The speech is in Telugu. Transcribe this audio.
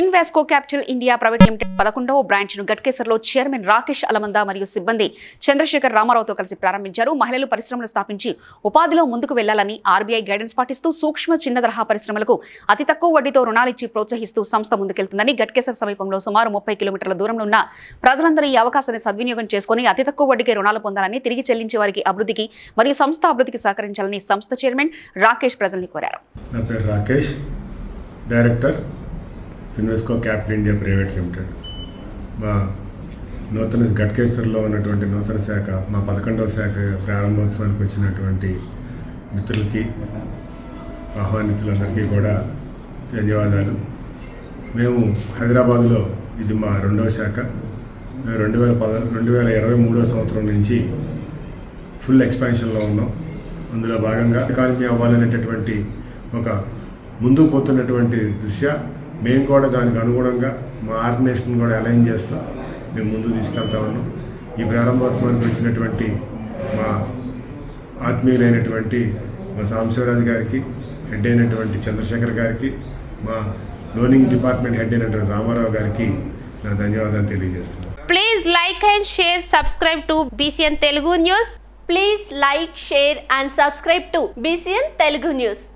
Invesco capital India private limited పదకొండవ బ్రాంచ్ను గట్కేసర్లో చైర్మన్ రాకేష్ అలమంద మరియు సిబ్బంది చంద్రశేఖర్ రామారావుతో కలిసి ప్రారంభించారు. మహిళలు పరిశ్రమలు స్థాపించి ఉపాధిలో ముందుకు వెళ్ళాలని ఆర్బీఐ గైడెన్స్ పాటిస్తూ సూక్ష్మ చిన్న తరహా పరిశ్రమలకు అతి తక్కువ వడ్డీతో రుణాలిచ్చి ప్రోత్సహిస్తూ సంస్థ ముందుకెళ్తుందని గట్కేసర్ సమీపంలో సుమారు ముప్పై కిలోమీటర్ల దూరంలో ఉన్న ప్రజలందరూ ఈ అవకాశాన్ని సద్వినియోగం చేసుకుని అతి తక్కువ వడ్డీకి రుణాలు పొందాలని తిరిగి చెల్లించే వారికి అభివృద్ధికి మరియు సంస్థ అభివృద్ధికి సహకరించాలని సంస్థ చైర్మన్ రాకేష్ ప్రజల్ని కోరారు. నా పేరు Rakesh director Finvesco capital India private limited మా నూతన గట్కేశ్వర్లో ఉన్నటువంటి నూతన శాఖ మా పదకొండవ శాఖ ప్రారంభోత్సవానికి వచ్చినటువంటి మిత్రులకి ఆహ్వానితులందరికీ కూడా ధన్యవాదాలు. మేము హైదరాబాద్లో ఇది మా రెండవ శాఖ. మేము రెండు వేల పద రెండు వేల ఇరవై మూడో సంవత్సరం నుంచి ఫుల్ ఎక్స్పాన్షన్లో ఉన్నాం. అందులో భాగంగా ఎకానమీ అవ్వాలనేటటువంటి ఒక ముందుకు పోతున్నటువంటి దృష్ట్యా మేము కూడా దానికి అనుగుణంగా మా ఆర్గనైజేషన్ కూడా అలైన్ చేస్తూ మేము ముందుకు తీసుకెళ్తా ఉన్నాం ఈ ప్రారంభోత్సవానికి వచ్చినటువంటి మా ఆత్మీయులైనటువంటి మా సాంశివరాజు గారికి హెడ్ అయినటువంటి చంద్రశేఖర్ గారికి మా లోనింగ్ డిపార్ట్మెంట్ హెడ్ అయినటువంటి రామారావు గారికి నా ధన్యవాదాలు తెలియజేస్తున్నాను. Please like and share subscribe to BCN Telugu news please like share and subscribe to BCN Telugu news